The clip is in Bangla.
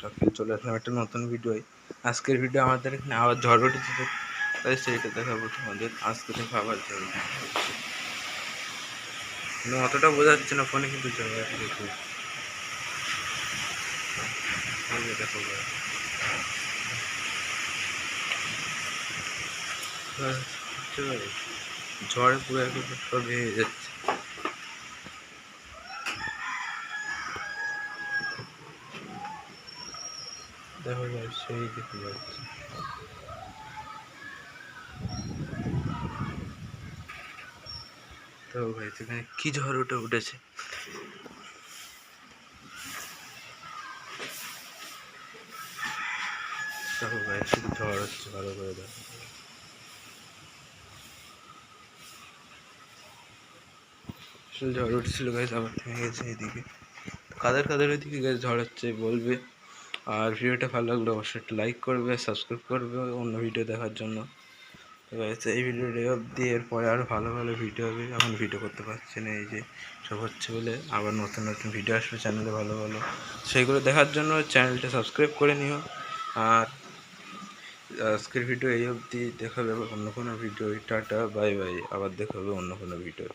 সকালে চলে আসলাম একটা নতুন ভিডিও আজকের ভিডিও আমাদের এখানে আবার ঝড় উঠেছে তাই সেইটা দেখাবো তোমাদের। আজকে থেকে আবার ঝড় উঠেছে। কিন্তু অতটা বোঝা যাচ্ছে না, ফোনে কিন্তু ঝড় দেখো। ঝড়ে পুরো সব ভেঙে যাচ্ছে। দেখো যায়, সেই দেখে যাচ্ছে। তো ভাই সেখানে কি ঝড় উঠে উঠেছে? দেখো ভাই, শুধু ঝড় হচ্ছে, ভালো করে দেখো। ঝড় উঠছিল গাছ আবার থেমে গেছে এদিকে। কাদের কাদের ওইদিকে গাছ ঝড় হচ্ছে, বলবে? আর ভিডিওটা ভালো লাগলে অবশ্যই একটা লাইক করবে সাবস্ক্রাইব করবে অন্য ভিডিও দেখার জন্য। guys, এই ভিডিওটা অবধি এরপরে আরও ভালো ভালো ভিডিও হবে। এখন ভিডিও করতে পারছি না এই যে সব হচ্ছে বলে আবার নতুন নতুন ভিডিও আসবে চ্যানেলে ভালো ভালো। সেইগুলো দেখার জন্য চ্যানেলটা সাবস্ক্রাইব করে নিও। আর আজকের ভিডিও এই অবধি দেখা হবে অন্য কোনো ভিডিও টাটা বাই বাই আবার দেখাবে অন্য কোনো ভিডিও